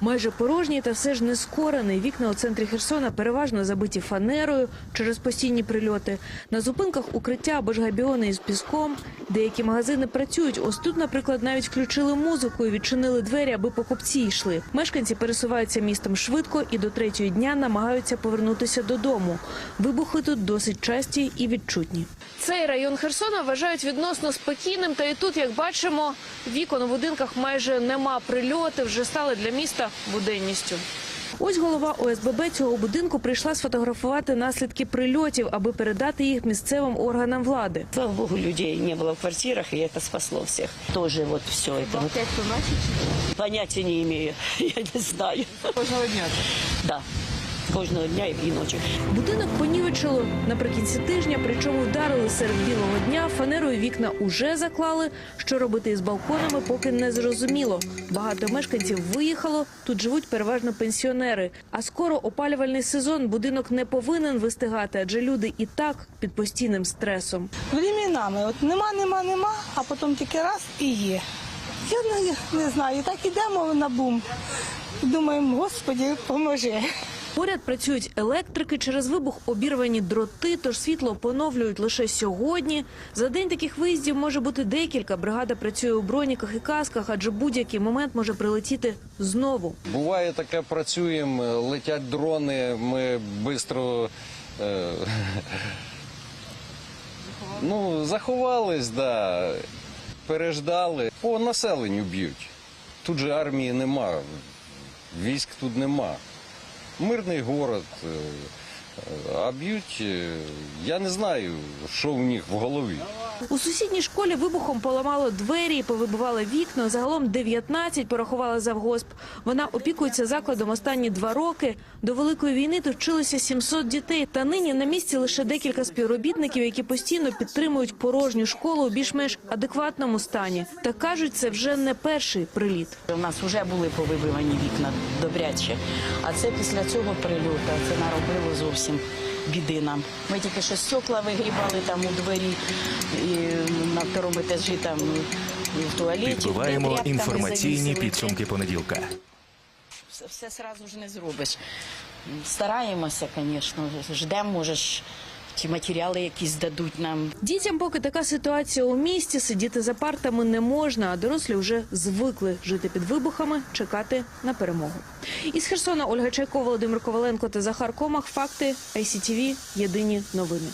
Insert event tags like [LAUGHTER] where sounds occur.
Майже порожній та все ж не скорений. Вікна у центрі Херсона переважно забиті фанерою через постійні прильоти. На зупинках укриття або ж габіони із піском. Деякі магазини працюють. Ось тут, наприклад, навіть включили музику і відчинили двері, аби покупці йшли. Мешканці пересуваються містом швидко і до третього дня намагаються повернутися додому. Вибухи тут досить часті і відчутні. Цей район Херсона вважають відносно спокійним. Та і тут, як бачимо, вікон у будинках майже нема. Прильоти вже стали для міста буденністю. Ось голова ОСББ цього будинку прийшла сфотографувати наслідки прильотів, аби передати їх місцевим органам влади. Слава богу, людей не было в квартирах, и это спасло всех. Тоже вот все это. Вот. Понятия не имею, [LAUGHS] я не знаю. Кожного дня. Да, кожного дня і ночі. Будинок понівечило наприкінці тижня, причому вдарили серед білого дня. Фанерою вікна уже заклали. Що робити із балконами, поки не зрозуміло. Багато мешканців виїхало. Тут живуть переважно пенсіонери. А скоро опалювальний сезон будинок не повинен вистигати, адже люди і так під постійним стресом. Временами, от нема, нема, нема, а потім тільки раз і є. Я не, не знаю, так ідемо на бум. Думаємо, Господі, поможи. Поряд працюють електрики через вибух обірвані дроти, тож світло поновлюють лише сьогодні. За день таких виїздів може бути декілька. Бригада працює у броніках і касках, адже будь-який момент може прилетіти знову. Буває таке, працюємо, летять дрони, ми швидко е, ну, заховались, да, переждали. По населенню б'ють. Тут же армії нема, військ тут нема. Мирний город. е, е, А б'ють, е, я не знаю, що в них в голові. У сусідній школі вибухом поламало двері повибивали вікна. Загалом 19 порахувала завгосп. Вона опікується закладом останні два роки. До великої війни тут вчилося 700 дітей. Та нині на місці лише декілька співробітників, які постійно підтримують порожню школу у більш-менш адекватному стані. Та кажуть, це вже не перший приліт. У нас вже були повибивані вікна добряче. А це після цього прильоту, це наробило зовсім біди нам. Ми тільки що стекла вигрібали там у дворі, і на второму етажі там і в туалеті. Підбиваємо інформаційні підсумки понеділка. Все, все сразу ж не зробиш. Стараємося, звісно, ждемо, може ті матеріали якісь дадуть нам. Дітям, поки така ситуація у місті, сидіти за партами не можна, а дорослі вже звикли жити під вибухами, чекати на перемогу. Із Херсона Ольга Чайко, Володимир Коваленко та Захар Комах. Факти ICTV. Єдині новини.